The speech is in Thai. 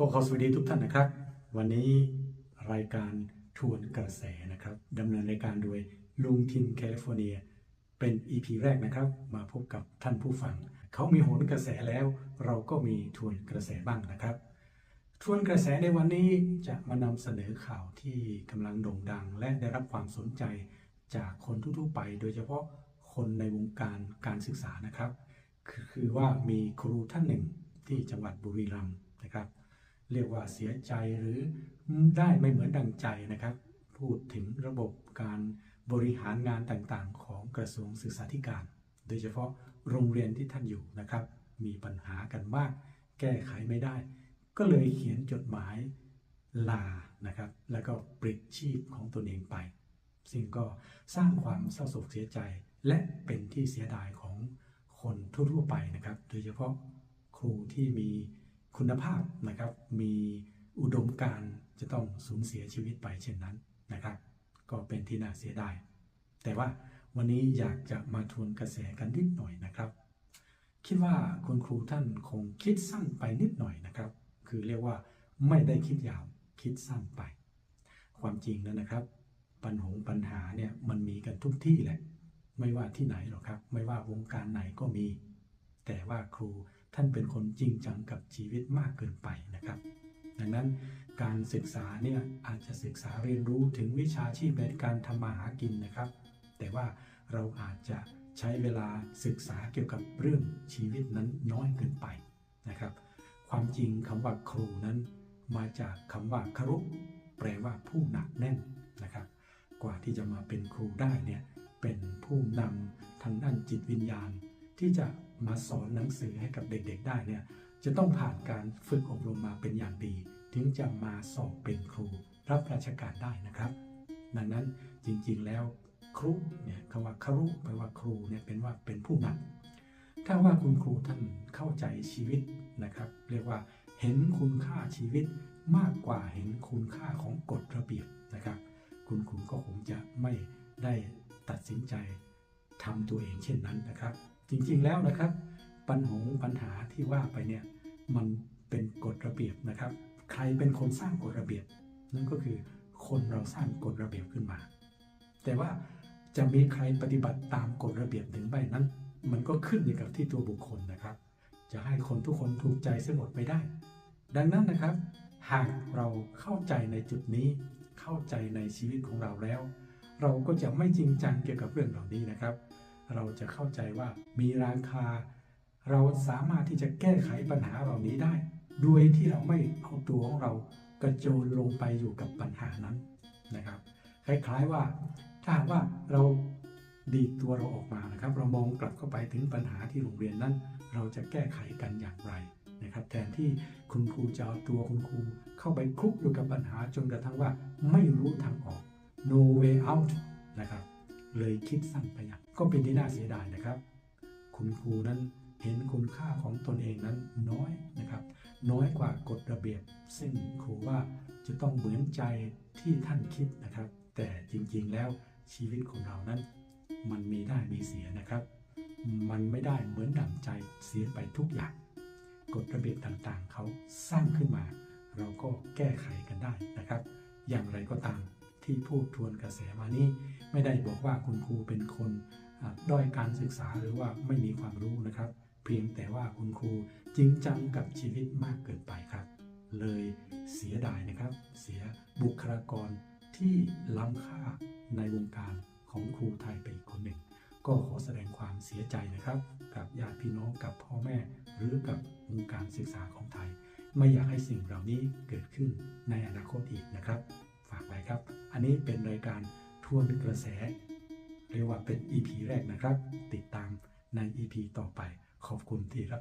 ก็ขอสวัสดีทุกท่านนะครับ วันนี้รายการทวนกระแสนะครับดำเนินรายการโดยลุงทินแคลิฟอร์เนีย เป็น EP แรกนะครับ มาพบกับท่านผู้ฟัง เขามีโหนกระแสแล้ว เราก็มีทวนกระแสบ้างนะครับ ทวนกระแสในวันนี้จะมานำเสนอข่าวที่กำลังโด่งดัง และได้รับความสนใจจากคนทั่วไป โดยเฉพาะคนในวงการการศึกษานะครับ คือคือว่ามีครูท่านหนึ่งที่จังหวัดบุรีรัมย์นะครับ เรียกว่าเสียใจหรือได้ไม่เหมือนดังใจนะครับ พูดถึงระบบการบริหารงานต่างๆ ของกระทรวงศึกษาธิการ โดยเฉพาะโรงเรียนที่ท่านอยู่นะครับ มีปัญหากันมาก แก้ไขไม่ได้ ก็เลยเขียนจดหมายลานะครับ แล้วก็ปลิดชีพของตนเองไป ซึ่งก็สร้างความเศร้าโศกเสียใจ และเป็นที่เสียดายของคนทั่วๆไปนะครับ โดยเฉพาะครูที่มี คุณภาพนะครับ มีอุดมการจะต้องสูญเสียชีวิตไปเช่นนั้นนะครับ ก็เป็นที่น่าเสียดาย แต่ว่าวันนี้อยากจะมาทวนกระแสกันนิดหน่อยนะครับ คิดว่าคุณครูท่านคงคิดสั้นไปนิดหน่อยนะครับ คือเรียกว่าไม่ได้คิดยาวคิดสั้นไป ความจริงแล้วนะครับ ปัญหาปัญหาเนี่ยมันมีกันทุกที่แหละ ไม่ว่าที่ไหนหรอกครับ ไม่ว่าวงการไหนก็มี แต่ว่าครู ท่านเป็นคนจริงจังกับชีวิตมากเกินไปนะครับ ดังนั้นการศึกษาเนี่ยอาจจะศึกษาเรียนรู้ถึงวิชาชีพในการทำมาหากินนะครับ แต่ว่าเราอาจจะใช้เวลาศึกษาเกี่ยวกับเรื่องชีวิตนั้นน้อยเกินไปนะครับ ความจริงคำว่าครูนั้น มาจากคำว่าครุแปลว่าผู้หนักแน่นนะครับ กว่าที่จะมาเป็นครูได้เนี่ยเป็นผู้นำทางด้านจิตวิญญาณ ที่จะมาสอนหนังสือให้กับเด็กๆได้เนี่ยจะต้องผ่านการฝึกอบรมมาเป็นอย่างดี ถึงจะมาสอบเป็นครูรับราชการได้นะครับ ดังนั้นจริงๆแล้วครูเนี่ยคำว่าครุแปลว่าครูเนี่ยเป็นว่าเป็นผู้นำถ้าว่าคุณครูท่านเข้าใจชีวิตนะครับ เรียกว่าเห็นคุณค่าชีวิตมากกว่าเห็นคุณค่าของกฎระเบียบนะครับ คุณครูก็คงจะไม่ได้ตัดสินใจทำตัวเองเช่นนั้นนะครับ จริงๆแล้วนะครับ ปัญหาปัญหาที่ว่าไปเนี่ยมันเป็นกฎระเบียบนะครับ ใครเป็นคนสร้างกฎระเบียบ นั่นก็คือคนเราสร้างกฎระเบียบขึ้นมา แต่ว่าจะมีใครปฏิบัติตามกฎระเบียบถึงไม่นั้น มันก็ขึ้นอยู่กับที่ตัวบุคคลนะครับ จะให้คนทุกคนถูกใจเสียหมดไม่ได้ ดังนั้นนะครับ หากเราเข้าใจในจุดนี้ เข้าใจในชีวิตของเราแล้ว เราก็จะไม่จริงจังเกี่ยวกับเรื่องเหล่านี้นะครับ เราจะเข้าใจว่ามีราคา เราสามารถที่จะแก้ไขปัญหาเหล่านี้ได้โดยที่เราไม่เอาตัวของเรากระโจนลงไปอยู่กับปัญหานั้นนะครับคล้ายๆว่าถ้าหากว่าเราดีดตัวเราออกมานะครับ เรามองกลับเข้าไปถึงปัญหาที่โรงเรียนนั้น เราจะแก้ไขกันอย่างไรนะครับ แทนที่คุณครูจะเอาตัวคุณครูเข้าไปคลุกอยู่กับปัญหาจนกระทั่งว่าไม่รู้ทางออก no way out นะครับ เลยคิดสั้นไปอย่างก็เป็นที่น่าเสียดายนะครับ คุณครูนั้นเห็นคุณค่าของตนเองนั้นน้อยนะครับ น้อยกว่ากฎระเบียบ ซึ่งครูว่าจะต้องเหมือนใจที่ท่านคิดนะครับ แต่จริงๆแล้วชีวิตของเรานั้น มันมีได้มีเสียนะครับ มันไม่ได้เหมือนดั่งใจเสียไปทุกอย่างกฎระเบียบต่างๆ เขาสร้างขึ้นมา เราก็แก้ไขกันได้นะครับ อย่างไรก็ตาม ที่พูดทวนกระแสมานี้ ไม่ได้บอกว่าคุณครูเป็นคนด้อยการศึกษาหรือว่าไม่มีความรู้นะครับ เพียงแต่ว่าคุณครูจริงจังกับชีวิตมากเกินไปครับ เลยเสียดายนะครับ เสียบุคลากรที่ล้ำค่าในวงการของครูไทยไปอีกคนหนึ่ง ก็ขอแสดงความเสียใจนะครับ กับญาติพี่น้องกับพ่อแม่ หรือกับวงการศึกษาของไทย ไม่อยากให้สิ่งเหล่านี้เกิดขึ้นในอนาคตอีกนะครับ ฝากไว้ครับ อันนี้เป็นรายการทวนกระแส เรียกว่าเป็น EP แรกนะครับ ติดตามใน EP ต่อไปขอบคุณที่รับ